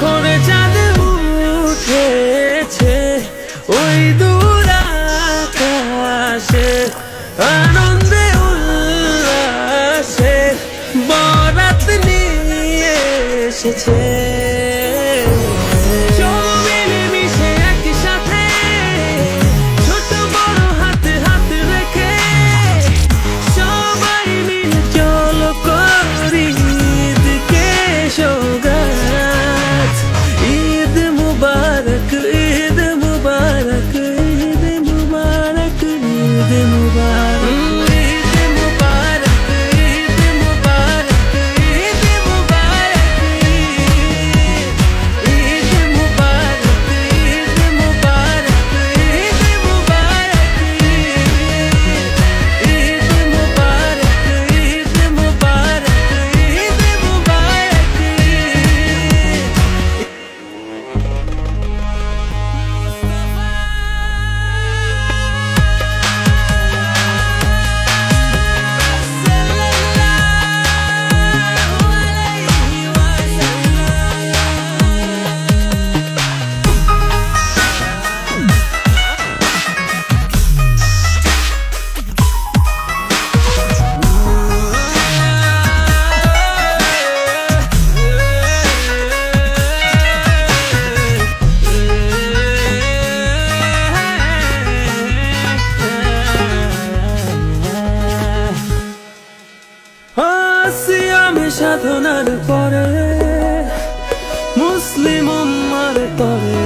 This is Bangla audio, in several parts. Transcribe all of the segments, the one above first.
এখন চাঁদ উঠেছে ওই দূর আনন্দে উল্লাসে বরাত নিয়ে এসেছে। সাধনার পরে মুসলিম উম্মার তরে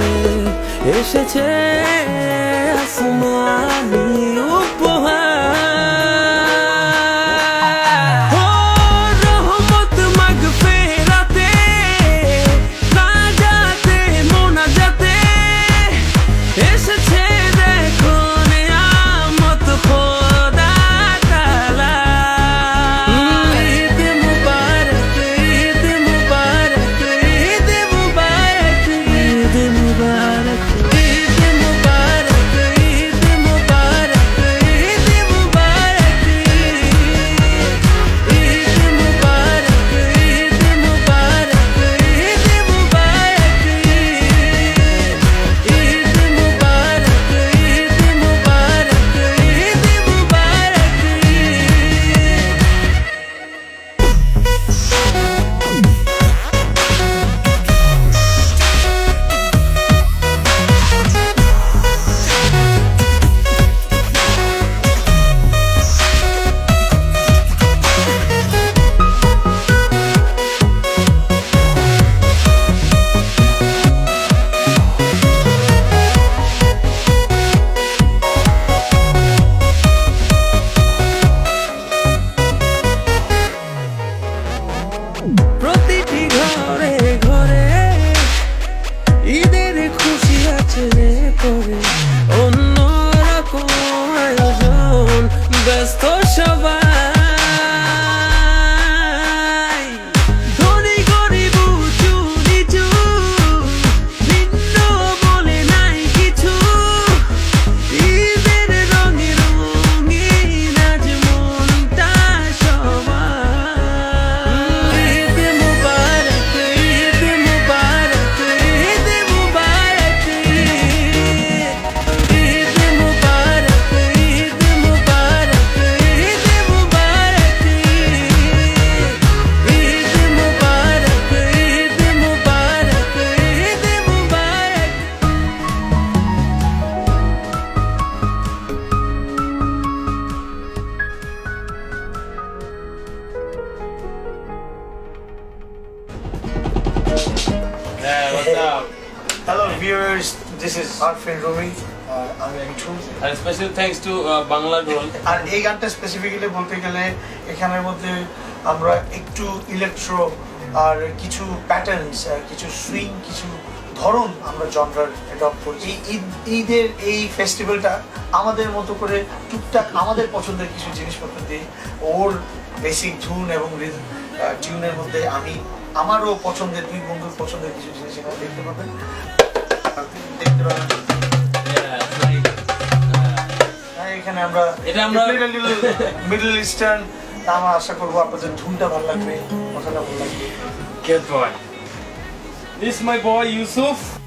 এসেছে viewers, this is Arfin Rumi. Uh, আমি Mithu And special thanks to uh, Bangla Girl. আর এই গানটা স্পেসিফিক্যালি বলতে গেলে এখানের মধ্যে আমরা একটু ইলেকট্রো আর কিছু প্যাটার্নস কিছু সুইং কিছু ধরন আমরা জনরার অ্যাডপ্ট করছি এই ঈদ ঈদের এই ফেস্টিভ্যালটা আমাদের মতো করে টুকটাক আমাদের পছন্দের কিছু জিনিসপত্র দিয়ে ওর বেসিক ধুন এবং টিউনের মধ্যে আমি আমারও পছন্দের দুই বন্ধুর পছন্দের কিছু জিনিস এখানে দেখতে পাবেন এখানে আমরা মিডল ইস্টার্ন আমরা আশা করব আপনাদের ধুনটা ভালো লাগবে ভালো লাগবে Good boy. This is my boy Yusuf.